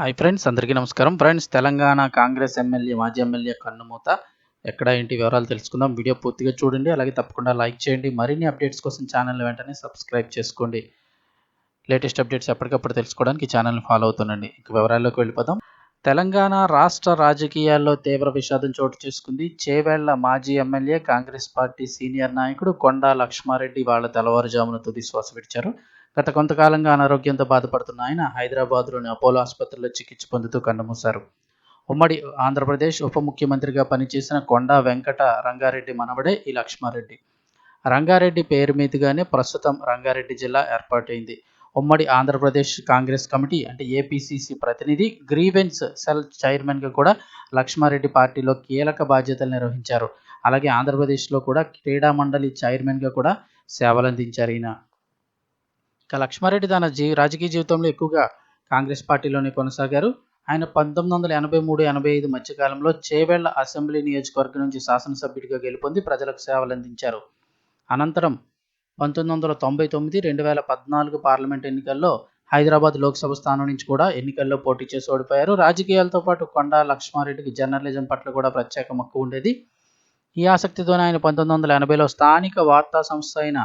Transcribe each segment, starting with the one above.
Hi friends అందరికీ నమస్కారం. Friends Telangana Congress MLA మాజీ ఎమ్మెల్యే కన్నుమూత. ఎక్కడ ఏంటి వివరాలు తెలుసుకుందాం. వీడియో పూర్తిగా చూడండి అలాగే తప్పకుండా లైక్ చేయండి. మరిన్ని అప్డేట్స్ కోసం ఛానల్ వెంటనే సబ్స్క్రైబ్ చేసుకోండి. లేటెస్ట్ అప్డేట్స్ ఎప్పటికప్పుడు తెలుసుకోవడానికి ఛానల్ని ఫాలో అవుతుండండి. ఇక వివరాల్లోకి వెళ్ళిపోదాం. తెలంగాణ రాష్ట్ర రాజకీయాల్లో తీవ్ర విషాదం చోటు చేసుకుంది. చేవేళ్ళ మాజీ ఎమ్మెల్యే కాంగ్రెస్ పార్టీ సీనియర్ నాయకుడు కొండా లక్ష్మారెడ్డి వాళ్ళ తెల్లవారుజామున తుది శ్వాస విడిచారు. గత కొంతకాలంగా అనారోగ్యంతో బాధపడుతున్న ఆయన హైదరాబాద్లోని అపోలో ఆసుపత్రిలో చికిత్స పొందుతూ కన్నుమూశారు. ఉమ్మడి ఆంధ్రప్రదేశ్ ఉప ముఖ్యమంత్రిగా పనిచేసిన కొండా వెంకట రంగారెడ్డి మనవడే ఈ లక్ష్మారెడ్డి. రంగారెడ్డి పేరు మీదుగానే ప్రస్తుతం రంగారెడ్డి జిల్లా ఏర్పాటైంది. ఉమ్మడి ఆంధ్రప్రదేశ్ కాంగ్రెస్ కమిటీ అంటే ఏపీసీసీ ప్రతినిధి గ్రీవెన్స్ సెల్ చైర్మన్గా కూడా లక్ష్మారెడ్డి పార్టీలో కీలక బాధ్యతలు నిర్వహించారు. అలాగే ఆంధ్రప్రదేశ్లో కూడా క్రీడా మండలి చైర్మన్గా కూడా సేవలందించారు ఈయన. ఇక లక్ష్మారెడ్డి తన జీ రాజకీయ జీవితంలో ఎక్కువగా కాంగ్రెస్ పార్టీలోనే కొనసాగారు. ఆయన పంతొమ్మిది వందల ఎనభై మూడు ఎనభై ఐదు మధ్యకాలంలో చేవెళ్ళ అసెంబ్లీ నియోజకవర్గం నుంచి శాసనసభ్యుడిగా గెలుపొంది ప్రజలకు సేవలు అందించారు అనంతరం పంతొమ్మిది వందల తొంభై తొమ్మిది రెండు వేల పద్నాలుగు పార్లమెంట్ ఎన్నికల్లో హైదరాబాద్ లోక్సభ స్థానం నుంచి కూడా ఎన్నికల్లో పోటీ చేసి ఓడిపోయారు. రాజకీయాలతో పాటు కొండా లక్ష్మారెడ్డికి జర్నలిజం పట్ల కూడా ప్రత్యేక మక్కువ ఉండేది. ఈ ఆసక్తితోనే ఆయన పంతొమ్మిది వందల ఎనభైలో స్థానిక వార్తా సంస్థ అయిన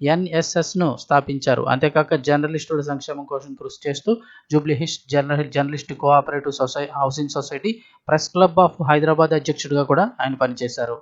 ఎన్ఎస్ఎస్ను స్థాపించారు. అంతేకాక జర్నలిస్టుల సంక్షేమం కోసం కృషి చేస్తూ Jubilee Hills journal journalist cooperative సొసై housing society press club of Hyderabad అధ్యక్షుడిగా కూడా ఆయన పనిచేశారు.